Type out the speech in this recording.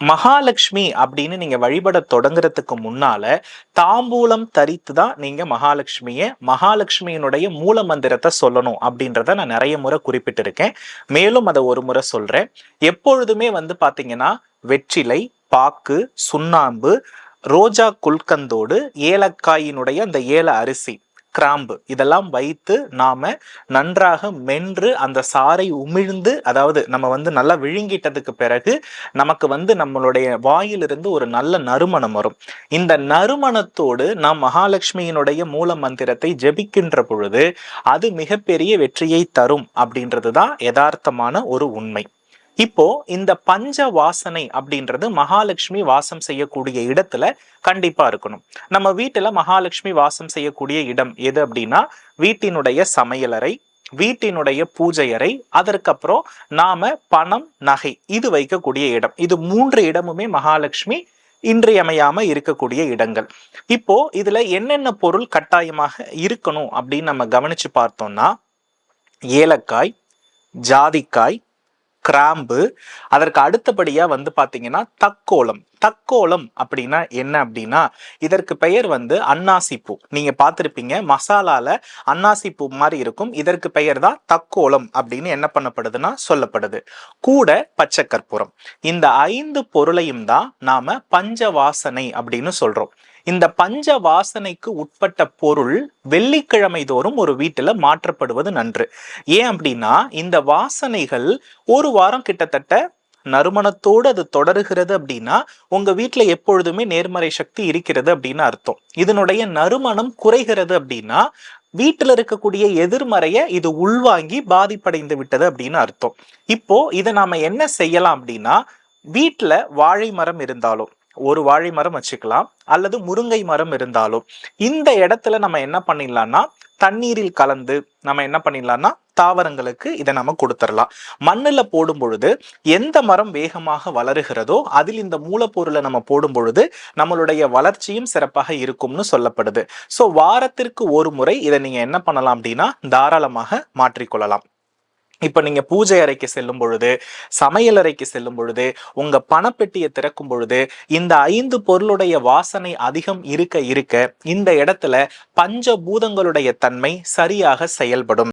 மகாலட்சுமி அப்படின்னு நீங்க வழிபட தொடங்குறதுக்கு முன்னால தாம்பூலம் தரித்து தான் நீங்க மகாலட்சுமிய மகாலட்சுமியினுடைய மூல மந்திரத்தை சொல்லணும் அப்படின்றத நான் நிறைய முறை குறிப்பிட்டிருக்கேன். மேலும் அதை ஒரு முறை சொல்றேன். எப்பொழுதுமே வந்து பாத்தீங்கன்னா வெற்றிலை பாக்கு சுண்ணாம்பு ரோஜா குல்கந்தோடு ஏலக்காயினுடைய அந்த ஏல அரிசி கிராம்பு. இதெல்லாம் வைத்து நாம் நன்றாக மென்று அந்த சாறை உமிழ்ந்து அதாவது நம்ம வந்து நல்லா விழுங்கிட்டதுக்கு பிறகு நமக்கு வந்து நம்மளுடைய வாயிலிருந்து ஒரு நல்ல நறுமணம் வரும். இந்த நறுமணத்தோடு நாம் மகாலட்சுமியினுடைய மூல மந்திரத்தை ஜெபிக்கின்ற பொழுது அது மிகப்பெரிய வெற்றியை தரும் அப்படின்றது தான் யதார்த்தமான ஒரு உண்மை. இப்போ இந்த பஞ்ச வாசனை அப்படின்றது மகாலட்சுமி வாசம் செய்யக்கூடிய இடத்துல கண்டிப்பா இருக்கணும். நம்ம வீட்டுல மகாலட்சுமி வாசம் செய்யக்கூடிய இடம் எது அப்படின்னா வீட்டினுடைய சமையலறை வீட்டினுடைய பூஜை அறை அதற்கப்புறம் நாம பணம் நகை இது வைக்கக்கூடிய இடம். இது மூன்று இடமுமே மகாலட்சுமி இன்றியமையாம இருக்கக்கூடிய இடங்கள். இப்போ இதுல என்னென்ன பொருள் கட்டாயமாக இருக்கணும் அப்படின்னு நம்ம கவனிச்சு பார்த்தோம்னா ஏலக்காய் ஜாதிக்காய் கிராம்பு. அதற்கு அடுத்தபடியாக வந்து பார்த்தீங்கன்னா தக்கோலம். தக்கோலம் அப்படின்னா என்ன அப்படின்னா இதற்கு பெயர் வந்து அன்னாசிப்பூ. நீங்க பார்த்துருப்பீங்க மசாலால அன்னாசிப்பூ மாதிரி இருக்கும். இதற்கு பெயர் தான் தக்கோலம் அப்படின்னு என்ன பண்ணப்படுதுன்னா சொல்லப்படுது. கூட பச்சை கற்பூரம். இந்த ஐந்து பொருளையும் தான் நாம பஞ்ச வாசனை அப்படின்னு சொல்றோம். இந்த பஞ்ச வாசனைக்கு உட்பட்ட பொருள் வெள்ளிக்கிழமை தோறும் ஒரு வீட்டில் மாற்றப்படுவது நன்று. ஏன் அப்படின்னா இந்த வாசனைகள் ஒரு வாரம் கிட்டத்தட்ட நறுமணத்தோடு அது தொடருகிறது அப்படின்னா உங்க வீட்டுல எப்பொழுதுமே நேர்மறை சக்தி இருக்கிறது அப்படின்னு அர்த்தம். இதனுடைய நறுமணம் குறைகிறது அப்படின்னா வீட்டில் இருக்கக்கூடிய எதிர்மறைய இது உள்வாங்கி பாதிப்படைந்து விட்டது அப்படின்னு அர்த்தம். இப்போ இதை நாம என்ன செய்யலாம் அப்படின்னா வீட்டில் வாழை மரம் இருந்தாலும் ஒரு வாழை மரம் வச்சுக்கலாம் அல்லது முருங்கை மரம் இருந்தாலும். இந்த இடத்துல நம்ம என்ன பண்ணிடலாம்னா தண்ணீரில் கலந்து நம்ம என்ன பண்ணிடலாம்னா தாவரங்களுக்கு இதை நம்ம கொடுத்துடலாம். மண்ணில் போடும் பொழுது எந்த மரம் வேகமாக வளருகிறதோ அதில் இந்த மூலப்பொருளை நம்ம போடும் பொழுது நம்மளுடைய வளர்ச்சியும் சிறப்பாக இருக்கும்னு சொல்லப்படுது. ஸோ வாரத்திற்கு ஒரு முறை இதை நீங்கள் என்ன பண்ணலாம் அப்படின்னா தாராளமாக மாற்றிக்கொள்ளலாம். இப்போ நீங்கள் பூஜை அறைக்கு செல்லும் பொழுது சமையல் அறைக்கு செல்லும் பொழுது உங்கள் பணப்பெட்டியை திறக்கும் பொழுது இந்த ஐந்து பொருளுடைய வாசனை அதிகம் இருக்க இருக்க இந்த இடத்துல பஞ்ச பூதங்களுடைய தன்மை சரியாக செயல்படும்.